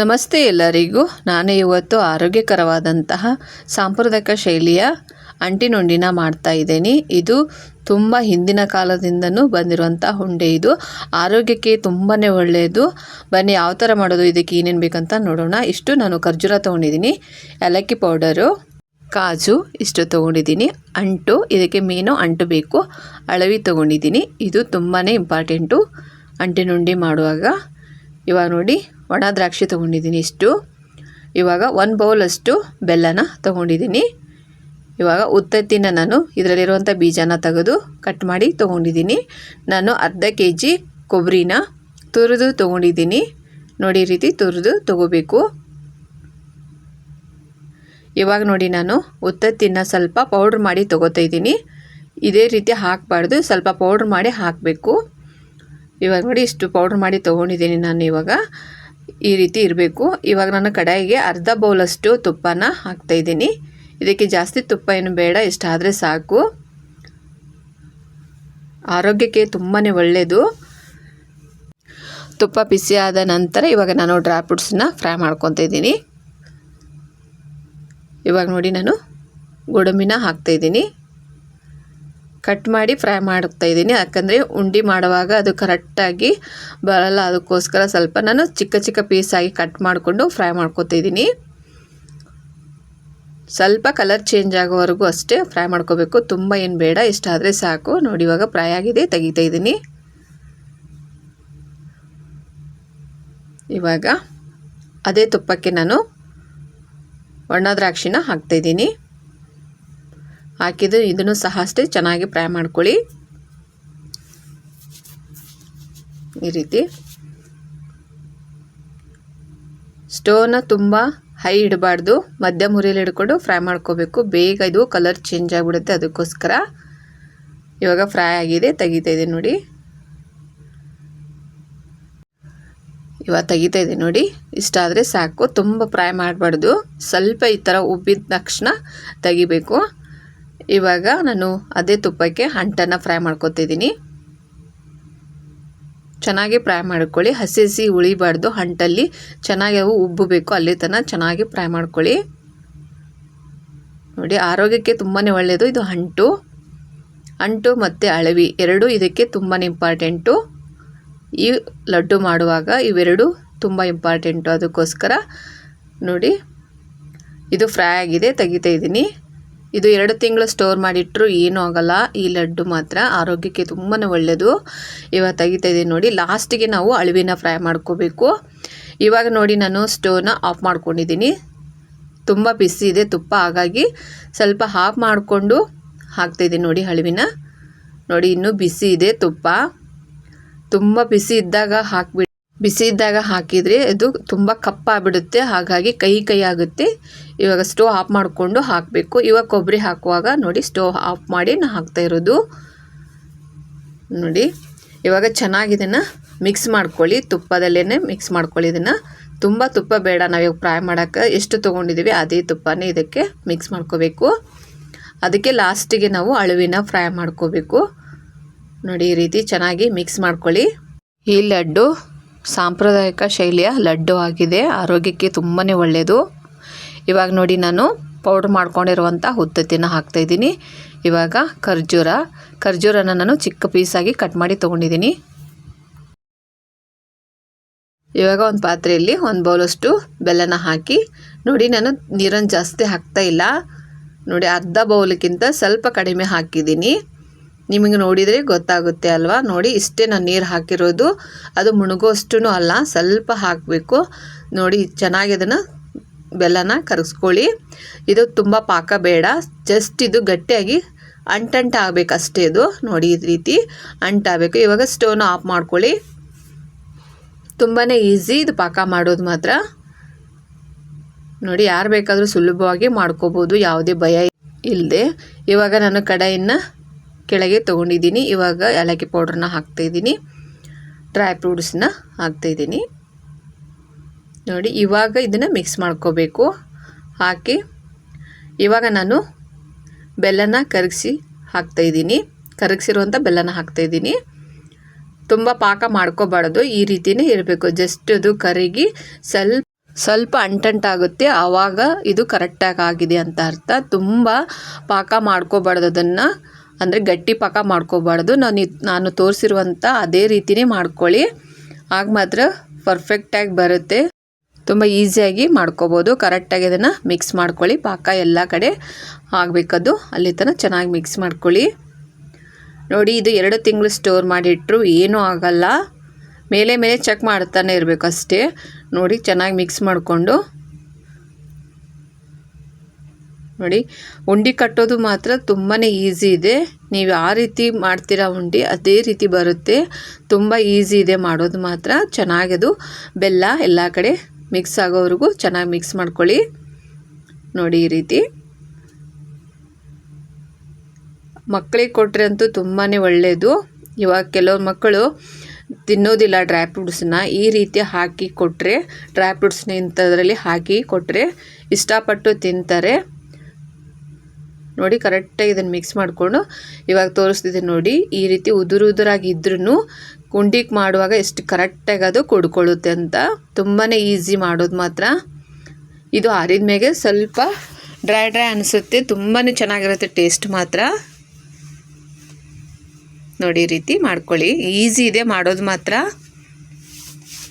ನಮಸ್ತೆ ಎಲ್ಲರಿಗೂ. ನಾನು ಇವತ್ತು ಆರೋಗ್ಯಕರವಾದಂತಹ ಸಾಂಪ್ರದಾಯಿಕ ಶೈಲಿಯ ಅಂಟಿನುಂಡಿನ ಮಾಡ್ತಾ ಇದ್ದೀನಿ. ಇದು ತುಂಬ ಹಿಂದಿನ ಕಾಲದಿಂದನೂ ಬಂದಿರುವಂಥ ಉಂಡೆ ಇದು. ಆರೋಗ್ಯಕ್ಕೆ ತುಂಬಾ ಒಳ್ಳೆಯದು. ಬನ್ನಿ ಯಾವ ಥರ ಮಾಡೋದು, ಇದಕ್ಕೆ ಏನೇನು ಬೇಕಂತ ನೋಡೋಣ. ಇಷ್ಟು ನಾನು ಖರ್ಜೂರ ತೊಗೊಂಡಿದ್ದೀನಿ. ಏಲಕ್ಕಿ ಪೌಡರು, ಕಾಜು ಇಷ್ಟು ತೊಗೊಂಡಿದ್ದೀನಿ. ಅಂಟು, ಇದಕ್ಕೆ ಮೀನು ಅಂಟು ಬೇಕು. ಅಳವಿ ತೊಗೊಂಡಿದ್ದೀನಿ. ಇದು ತುಂಬಾ ಇಂಪಾರ್ಟೆಂಟು ಅಂಟಿನುಂಡಿ ಮಾಡುವಾಗ. ಇವಾಗ ನೋಡಿ. ಒಣ ದ್ರಾಕ್ಷಿ ತೊಗೊಂಡಿದ್ದೀನಿ ಇಷ್ಟು. ಇವಾಗ ಒಂದು ಬೌಲಷ್ಟು ಬೆಲ್ಲನ ತೊಗೊಂಡಿದ್ದೀನಿ. ಇವಾಗ ಉತ್ತತ್ತಿನ ನಾನು ಇದರಲ್ಲಿರುವಂಥ ಬೀಜನ ತೆಗೆದು ಕಟ್ ಮಾಡಿ ತೊಗೊಂಡಿದ್ದೀನಿ. ನಾನು ಅರ್ಧ ಕೆ ಜಿ ಕೊಬ್ಬರಿನ ತುರಿದು ತೊಗೊಂಡಿದ್ದೀನಿ. ನೋಡಿ ರೀತಿ ತುರಿದು ತೊಗೋಬೇಕು. ಇವಾಗ ನೋಡಿ ನಾನು ಉತ್ತತ್ತಿನ ಸ್ವಲ್ಪ ಪೌಡ್ರ್ ಮಾಡಿ ತೊಗೋತಾ ಇದ್ದೀನಿ. ಇದೇ ರೀತಿ ಹಾಕಬಾರ್ದು, ಸ್ವಲ್ಪ ಪೌಡ್ರ್ ಮಾಡಿ ಹಾಕಬೇಕು. ಇವಾಗ ನೋಡಿ ಇಷ್ಟು ಪೌಡ್ರ್ ಮಾಡಿ ತೊಗೊಂಡಿದ್ದೀನಿ ನಾನು ಇವಾಗ. ಈ ರೀತಿ ಇರಬೇಕು. ಇವಾಗ ನಾನು ಕಡಾಯಿಗೆ ಅರ್ಧ ಬೌಲಷ್ಟು ತುಪ್ಪನ ಹಾಕ್ತಾಯಿದ್ದೀನಿ ಇದಕ್ಕೆ ಜಾಸ್ತಿ ತುಪ್ಪ ಏನು ಬೇಡ ಇಷ್ಟಾದರೆ ಸಾಕು. ಆರೋಗ್ಯಕ್ಕೆ ತುಂಬಾ ಒಳ್ಳೆಯದು ತುಪ್ಪ ಬಿಸಿ ಆದ ನಂತರ ಇವಾಗ ನಾನು ಡ್ರೈ ಫ್ರೂಟ್ಸನ್ನ ಫ್ರೈ ಮಾಡ್ಕೊತ ಇದ್ದೀನಿ. ಇವಾಗ ನೋಡಿ ನಾನು ಗೋಡಂಬಿನ ಹಾಕ್ತಾಯಿದ್ದೀನಿ ಕಟ್ ಮಾಡಿ ಫ್ರೈ ಮಾಡ್ತಾ ಇದ್ದೀನಿ. ಯಾಕಂದರೆ ಉಂಡೆ ಮಾಡುವಾಗ ಅದು ಕರೆಕ್ಟಾಗಿ ಬರಲ್ಲ. ಅದಕ್ಕೋಸ್ಕರ ಸ್ವಲ್ಪ ನಾನು ಚಿಕ್ಕ ಚಿಕ್ಕ ಪೀಸಾಗಿ ಕಟ್ ಮಾಡಿಕೊಂಡು ಫ್ರೈ ಮಾಡ್ಕೊತಿದ್ದೀನಿ ಸ್ವಲ್ಪ ಕಲರ್ ಚೇಂಜ್ ಆಗೋವರೆಗೂ ಅಷ್ಟೇ ಫ್ರೈ ಮಾಡ್ಕೋಬೇಕು. ತುಂಬ ಏನು ಬೇಡ ಇಷ್ಟಾದರೆ ಸಾಕು. ನೋಡಿ, ಇವಾಗ ಫ್ರೈ ಆಗಿದೆ, ತೆಗಿತಾ ಇದ್ದೀನಿ. ಇವಾಗ ಅದೇ ತುಪ್ಪಕ್ಕೆ ನಾನು ಒಣ ದ್ರಾಕ್ಷಿನ ಹಾಕ್ತಾಯಿದ್ದೀನಿ ಹಾಕಿದ್ದು ಇದನ್ನು ಸಹ ಅಷ್ಟೇ ಚೆನ್ನಾಗಿ ಫ್ರೈ ಮಾಡ್ಕೊಳ್ಳಿ. ಈ ರೀತಿ. ಸ್ಟೋವ್ನ ತುಂಬ ಹೈ ಇಡಬಾರ್ದು. ಮಧ್ಯಮ ಉರಿಯಲ್ಲಿ ಹಿಡ್ಕೊಂಡು ಫ್ರೈ ಮಾಡ್ಕೋಬೇಕು. ಬೇಗ ಇದು ಕಲರ್ ಚೇಂಜ್ ಆಗಿಬಿಡುತ್ತೆ ಅದಕ್ಕೋಸ್ಕರ. ಇವಾಗ ಫ್ರೈ ಆಗಿದೆ, ತೆಗಿತಾ ಇದೆ ನೋಡಿ. ಇವಾಗ ತೆಗಿತಾ ಇದೆ ನೋಡಿ. ಇಷ್ಟಾದರೆ ಸಾಕು. ತುಂಬ ಫ್ರೈ ಮಾಡಬಾರ್ದು. ಸ್ವಲ್ಪ ಈ ಥರ ಉಬ್ಬಿದ ತಕ್ಷಣ ತೆಗಿಬೇಕು. ಇವಾಗ ನಾನು ಅದೇ ತುಪ್ಪಕ್ಕೆ ಅಂಟನ್ನು ಫ್ರೈ ಮಾಡ್ಕೊತಿದ್ದೀನಿ. ಚೆನ್ನಾಗಿ ಫ್ರೈ ಮಾಡ್ಕೊಳ್ಳಿ. ಹಸಿ ಹಸಿ ಉಳಿಬಾರ್ದು ಅಂಟಲ್ಲಿ ಚೆನ್ನಾಗಿ ಅವು ಉಬ್ಬಬೇಕು. ಅಲ್ಲಿ ತನಕ ಚೆನ್ನಾಗಿ ಫ್ರೈ ಮಾಡ್ಕೊಳ್ಳಿ. ನೋಡಿ, ಆರೋಗ್ಯಕ್ಕೆ ತುಂಬಾ ಒಳ್ಳೆಯದು ಇದು ಅಂಟು ಅಂಟು ಮತ್ತು ಅಳವಿ ಎರಡೂ ಇದಕ್ಕೆ ತುಂಬಾ ಇಂಪಾರ್ಟೆಂಟು ಈ ಲಡ್ಡು ಮಾಡುವಾಗ ಇವೆರಡು ತುಂಬ ಇಂಪಾರ್ಟೆಂಟು ಅದಕ್ಕೋಸ್ಕರ ನೋಡಿ, ಇದು ಫ್ರೈ ಆಗಿದೆ, ತೆಗಿತಾ ಇದ್ದೀನಿ. ಇದು ಎರಡು ತಿಂಗಳು ಸ್ಟೋರ್ ಮಾಡಿಟ್ಟರು ಏನೂ ಆಗೋಲ್ಲ. ಈ ಲಡ್ಡು ಮಾತ್ರ ಆರೋಗ್ಯಕ್ಕೆ ತುಂಬಾ ಒಳ್ಳೆಯದು ಇವಾಗ ತೆಗಿತಾ ಇದ್ದೀನಿ ನೋಡಿ ಲಾಸ್ಟಿಗೆ ನಾವು ಅಳವಿನ ಫ್ರೈ ಮಾಡ್ಕೋಬೇಕು. ಇವಾಗ ನೋಡಿ ನಾನು ಸ್ಟೋವ್ನ ಆಫ್ ಮಾಡ್ಕೊಂಡಿದ್ದೀನಿ. ತುಂಬ ಬಿಸಿ ಇದೆ, ತುಪ್ಪ ಹಾಗಾಗಿ ಸ್ವಲ್ಪ ಆಫ್ ಮಾಡಿಕೊಂಡು ಹಾಕ್ತಾಯಿದ್ದೀನಿ ನೋಡಿ ಅಳವಿನ. ನೋಡಿ, ಇನ್ನೂ ಬಿಸಿ ಇದೆ ತುಪ್ಪ. ತುಂಬ ಬಿಸಿ ಇದ್ದಾಗ ಹಾಕ್ಬಿಟ್ಟು ಬಿಸಿ ಇದ್ದಾಗ ಹಾಕಿದರೆ ಅದು ತುಂಬ ಕಪ್ಪಾಗಿಬಿಡುತ್ತೆ. ಹಾಗಾಗಿ ಕಹಿ ಕೈ ಆಗುತ್ತೆ. ಇವಾಗ ಸ್ಟೋವ್ ಆಫ್ ಮಾಡಿಕೊಂಡು ಹಾಕಬೇಕು. ಇವಾಗ ಕೊಬ್ಬರಿ ಹಾಕುವಾಗ ನೋಡಿ ಸ್ಟೋವ್ ಆಫ್ ಮಾಡಿ ನಾನು ಹಾಕ್ತಾ ಇರೋದು. ನೋಡಿ, ಇವಾಗ ಚೆನ್ನಾಗಿ ಇದನ್ನು ಮಿಕ್ಸ್ ಮಾಡ್ಕೊಳ್ಳಿ. ತುಪ್ಪದಲ್ಲೇ ಮಿಕ್ಸ್ ಮಾಡ್ಕೊಳ್ಳಿ ಇದನ್ನು. ತುಂಬ ತುಪ್ಪ ಬೇಡ. ನಾವಿವಾಗ ಫ್ರೈ ಮಾಡೋಕ್ಕೆ ಎಷ್ಟು ತೊಗೊಂಡಿದ್ದೀವಿ ಅದೇ ತುಪ್ಪನೇ ಇದಕ್ಕೆ ಮಿಕ್ಸ್ ಮಾಡ್ಕೋಬೇಕು. ಅದಕ್ಕೆ ಲಾಸ್ಟಿಗೆ ನಾವು ಅಳುವಿನ ಫ್ರೈ ಮಾಡ್ಕೋಬೇಕು. ನೋಡಿ, ಈ ರೀತಿ ಚೆನ್ನಾಗಿ ಮಿಕ್ಸ್ ಮಾಡ್ಕೊಳ್ಳಿ. ಈ ಲಡ್ಡು ಸಾಂಪ್ರದಾಯಿಕ ಶೈಲಿಯ ಲಡ್ಡು ಆಗಿದೆ. ಆರೋಗ್ಯಕ್ಕೆ ತುಂಬಾ ಒಳ್ಳೆಯದು ಇವಾಗ ನೋಡಿ ನಾನು ಪೌಡ್ರ್ ಮಾಡ್ಕೊಂಡಿರುವಂಥ ಉತ್ತತ್ತಿನ ಹಾಕ್ತಾಯಿದ್ದೀನಿ ಇವಾಗ ಖರ್ಜೂರ. ಖರ್ಜೂರನ ನಾನು ಚಿಕ್ಕ ಪೀಸಾಗಿ ಕಟ್ ಮಾಡಿ ತೊಗೊಂಡಿದ್ದೀನಿ. ಇವಾಗ ಒಂದು ಪಾತ್ರೆಯಲ್ಲಿ ಒಂದು ಬೌಲಷ್ಟು ಬೆಲ್ಲನ ಹಾಕಿ ನೋಡಿ ನಾನು ನೀರನ್ನು ಜಾಸ್ತಿ ಹಾಕ್ತಾ ಇಲ್ಲ. ನೋಡಿ ಅರ್ಧ ಬೌಲಕ್ಕಿಂತ ಸ್ವಲ್ಪ ಕಡಿಮೆ ಹಾಕಿದ್ದೀನಿ. ನಿಮಗೆ ನೋಡಿದರೆ ಗೊತ್ತಾಗುತ್ತೆ ಅಲ್ವಾ? ನೋಡಿ, ಇಷ್ಟೇ ನಾನು ನೀರು ಹಾಕಿರೋದು. ಅದು ಮುಣುಗೋಷ್ಟು ಅಲ್ಲ, ಸ್ವಲ್ಪ ಹಾಕಬೇಕು. ನೋಡಿ, ಚೆನ್ನಾಗಿ ಅದನ್ನು ಬೆಲ್ಲನ ಕರಗಿಸ್ಕೊಳ್ಳಿ ಇದು ತುಂಬ ಪಾಕ ಬೇಡ. ಜಸ್ಟ್ ಇದು ಗಟ್ಟಿಯಾಗಿ ಅಂಟಂಟ ಆಗಬೇಕು ಅಷ್ಟೇ ಇದು. ನೋಡಿ, ಈ ರೀತಿ ಅಂಟಾಗಬೇಕು ಇವಾಗ ಸ್ಟೋವ್ನ ಆಫ್ ಮಾಡ್ಕೊಳ್ಳಿ. ತುಂಬಾ ಈಸಿ ಇದು ಪಾಕ ಮಾಡೋದು ಮಾತ್ರ. ನೋಡಿ, ಯಾರು ಬೇಕಾದರೂ ಸುಲಭವಾಗಿ ಮಾಡ್ಕೋಬೋದು. ಯಾವುದೇ ಭಯ ಇಲ್ಲದೆ ಇವಾಗ ನಾನು ಕಡಾಯಿನ ಕೆಳಗೆ ತೊಗೊಂಡಿದ್ದೀನಿ. ಇವಾಗ ಏಲಕ್ಕಿ ಪೌಡ್ರನ್ನ ಹಾಕ್ತಾಯಿದ್ದೀನಿ ಡ್ರೈ ಫ್ರೂಟ್ಸ್ನ ಹಾಕ್ತಾಯಿದ್ದೀನಿ ನೋಡಿ, ಇವಾಗ ಇದನ್ನು ಮಿಕ್ಸ್ ಮಾಡ್ಕೋಬೇಕು. ಹಾಕಿ, ಇವಾಗ ನಾನು ಬೆಲ್ಲನ ಕರಗಿಸಿ ಹಾಕ್ತಾಯಿದ್ದೀನಿ ಕರಗಿಸಿರುವಂಥ ಬೆಲ್ಲನ ಹಾಕ್ತಾಯಿದ್ದೀನಿ ತುಂಬ ಪಾಕ ಮಾಡ್ಕೋಬಾರ್ದು. ಈ ರೀತಿಯೇ ಇರಬೇಕು. ಜಸ್ಟ್ ಅದು ಕರಗಿ ಸ್ವಲ್ಪ ಸ್ವಲ್ಪ ಅಂಟಂಟಾಗುತ್ತೆ ಆವಾಗ ಇದು ಕರೆಕ್ಟಾಗಿ ಆಗಿದೆ ಅಂತ ಅರ್ಥ. ತುಂಬ ಪಾಕ ಮಾಡ್ಕೋಬಾರ್ದು ಅದನ್ನು. ಅಂದರೆ ಗಟ್ಟಿ ಪಾಕ ಮಾಡ್ಕೋಬಾರ್ದು. ನಾನು ನಾನು ತೋರಿಸಿರುವಂಥ ಅದೇ ರೀತಿಯೇ ಮಾಡ್ಕೊಳ್ಳಿ. ಆಗ ಮಾತ್ರ ಪರ್ಫೆಕ್ಟಾಗಿ ಬರುತ್ತೆ. ತುಂಬ ಈಸಿಯಾಗಿ ಮಾಡ್ಕೋಬೋದು. ಕರೆಕ್ಟಾಗಿ ಅದನ್ನು ಮಿಕ್ಸ್ ಮಾಡ್ಕೊಳ್ಳಿ. ಪಾಕ ಎಲ್ಲ ಕಡೆ ಆಗಬೇಕದು. ಅಲ್ಲಿ ತನಕ ಚೆನ್ನಾಗಿ ಮಿಕ್ಸ್ ಮಾಡ್ಕೊಳ್ಳಿ. ನೋಡಿ, ಇದು ಎರಡು ತಿಂಗಳು ಸ್ಟೋರ್ ಮಾಡಿಟ್ಟರು ಏನೂ ಆಗಲ್ಲ. ಮೇಲೆ ಮೇಲೆ ಚೆಕ್ ಮಾಡ್ತಾನೆ ಇರಬೇಕು ಅಷ್ಟೇ ನೋಡಿ, ಚೆನ್ನಾಗಿ ಮಿಕ್ಸ್ ಮಾಡಿಕೊಂಡು. ನೋಡಿ, ಉಂಡೆ ಕಟ್ಟೋದು ಮಾತ್ರ ತುಂಬಾ ಈಸಿ ಇದೆ. ನೀವು ಯಾವ ರೀತಿ ಮಾಡ್ತೀರಾ ಉಂಡೆ, ಅದೇ ರೀತಿ ಬರುತ್ತೆ. ತುಂಬ ಈಸಿ ಇದೆ ಮಾಡೋದು ಮಾತ್ರ. ಚೆನ್ನಾಗದು. ಬೆಲ್ಲ ಎಲ್ಲ ಕಡೆ ಮಿಕ್ಸ್ ಆಗೋವರೆಗೂ ಚೆನ್ನಾಗಿ ಮಿಕ್ಸ್ ಮಾಡ್ಕೊಳ್ಳಿ. ನೋಡಿ ಈ ರೀತಿ. ಮಕ್ಕಳಿಗೆ ಕೊಟ್ಟರೆ ಅಂತೂ ತುಂಬಾ ಒಳ್ಳೆಯದು ಇವಾಗ ಕೆಲವು ಮಕ್ಕಳು ತಿನ್ನೋದಿಲ್ಲ ಡ್ರೈ ಫ್ರೂಟ್ಸನ್ನ ಈ ರೀತಿ ಹಾಕಿ ಕೊಟ್ಟರೆ ಡ್ರೈ ಫ್ರೂಟ್ಸ್ನ ಇಂಥದ್ರಲ್ಲಿ ಹಾಕಿ ಕೊಟ್ಟರೆ ಇಷ್ಟಪಟ್ಟು ತಿಂತಾರೆ. ನೋಡಿ ಕರೆಕ್ಟಾಗಿ ಇದನ್ನು ಮಿಕ್ಸ್ ಮಾಡಿಕೊಂಡು ಇವಾಗ ತೋರಿಸ್ತಿದ್ದೀನಿ ನೋಡಿ. ಈ ರೀತಿ ಉದುರು ಉದುರಾಗಿ ಇದ್ರೂ ಕುಂಡಿಗೆ ಮಾಡುವಾಗ ಎಷ್ಟು ಕರೆಕ್ಟಾಗಿ ಅದು ಕುಡ್ಕೊಳ್ಳುತ್ತೆ ಅಂತ. ತುಂಬಾ ಈಸಿ ಮಾಡೋದು ಮಾತ್ರ. ಇದು ಆರಿದ ಮೇಲೆ ಸ್ವಲ್ಪ ಡ್ರೈ ಡ್ರೈ ಅನಿಸುತ್ತೆ. ತುಂಬಾ ಚೆನ್ನಾಗಿರುತ್ತೆ ಟೇಸ್ಟ್ ಮಾತ್ರ. ನೋಡಿ ಈ ರೀತಿ ಮಾಡ್ಕೊಳ್ಳಿ. ಈಸಿ ಇದೆ ಮಾಡೋದು ಮಾತ್ರ.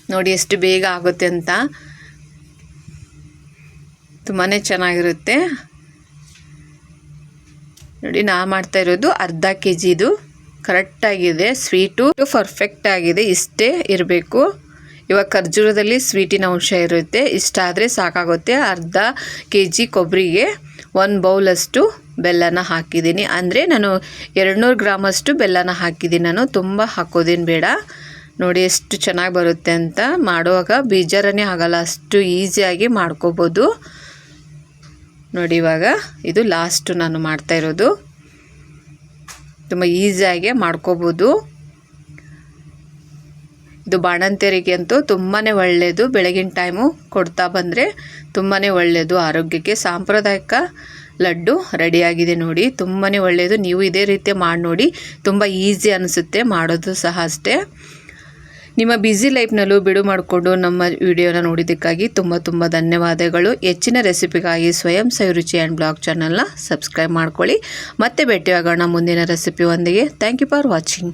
ನೋಡಿ ಎಷ್ಟು ಬೇಗ ಆಗುತ್ತೆ ಅಂತ. ತುಂಬಾ ಚೆನ್ನಾಗಿರುತ್ತೆ. ನೋಡಿ, ನಾ ಮಾಡ್ತಾ ಇರೋದು ಅರ್ಧ ಕೆ ಜಿದು ಕರೆಕ್ಟಾಗಿದೆ ಸ್ವೀಟು ಪರ್ಫೆಕ್ಟ್ ಆಗಿದೆ, ಇಷ್ಟೇ ಇರಬೇಕು. ಇವಾಗ ಖರ್ಜೂರದಲ್ಲಿ ಸ್ವೀಟಿನ ಅಂಶ ಇರುತ್ತೆ ಇಷ್ಟಾದರೆ ಸಾಕಾಗುತ್ತೆ. ಅರ್ಧ ಕೆ ಜಿ ಕೊಬ್ಬರಿಗೆ ಒಂದು ಬೌಲಷ್ಟು ಬೆಲ್ಲನ ಹಾಕಿದ್ದೀನಿ. ಅಂದರೆ ನಾನು ಎರಡುನೂರು ಗ್ರಾಮಷ್ಟು ಬೆಲ್ಲನ ಹಾಕಿದ್ದೀನಿ. ನಾನು ತುಂಬ ಹಾಕೋದೇನು ಬೇಡ. ನೋಡಿ, ಎಷ್ಟು ಚೆನ್ನಾಗಿ ಬರುತ್ತೆ ಅಂತ. ಮಾಡುವಾಗ ಬೇಜಾರನೇ ಆಗಲ್ಲ, ಅಷ್ಟು ಈಸಿಯಾಗಿ ಮಾಡ್ಕೋಬೋದು. ನೋಡಿ ಇವಾಗ ಇದು ಲಾಸ್ಟು ನಾನು ಮಾಡ್ತಾ ಇರೋದು. ತುಂಬ ಈಸಿಯಾಗಿ ಮಾಡ್ಕೋಬೋದು. ಇದು ಬಾಣಂತಿಯರಿಗೆ ಅಂತೂ ತುಂಬಾ ಒಳ್ಳೆಯದು ಬೆಳಗಿನ ಟೈಮು ಕೊಡ್ತಾ ಬಂದರೆ ತುಂಬಾ ಒಳ್ಳೆಯದು ಆರೋಗ್ಯಕ್ಕೆ ಸಾಂಪ್ರದಾಯಿಕ ಲಡ್ಡು ರೆಡಿಯಾಗಿದೆ ನೋಡಿ. ತುಂಬಾ ಒಳ್ಳೆಯದು ನೀವು ಇದೇ ರೀತಿ ಮಾಡಿ ನೋಡಿ. ತುಂಬ ಈಸಿ ಅನಿಸುತ್ತೆ. ಮಾಡೋದು ಸಹ ಅಷ್ಟೇ. ನಿಮ್ಮ ಬ್ಯುಸಿ ಲೈಫ್ನಲ್ಲೂ ಬಿಡು ಮಾಡಿಕೊಂಡು ನಮ್ಮ ವಿಡಿಯೋನ ನೋಡಿದ್ದಕ್ಕಾಗಿ ತುಂಬ ತುಂಬ ಧನ್ಯವಾದಗಳು. ಹೆಚ್ಚಿನ ರೆಸಿಪಿಗಾಗಿ ಸ್ವಯಂ ಸೈರುಚಿ ಆ್ಯಂಡ್ ಬ್ಲಾಗ್ ಚಾನಲ್ನ ಸಬ್ಸ್ಕ್ರೈಬ್ ಮಾಡ್ಕೊಳ್ಳಿ. ಮತ್ತೆ ಭೇಟಿಯಾಗೋಣ ಮುಂದಿನ ರೆಸಿಪಿಯೊಂದಿಗೆ ಥ್ಯಾಂಕ್ ಯು ಫಾರ್ ವಾಚಿಂಗ್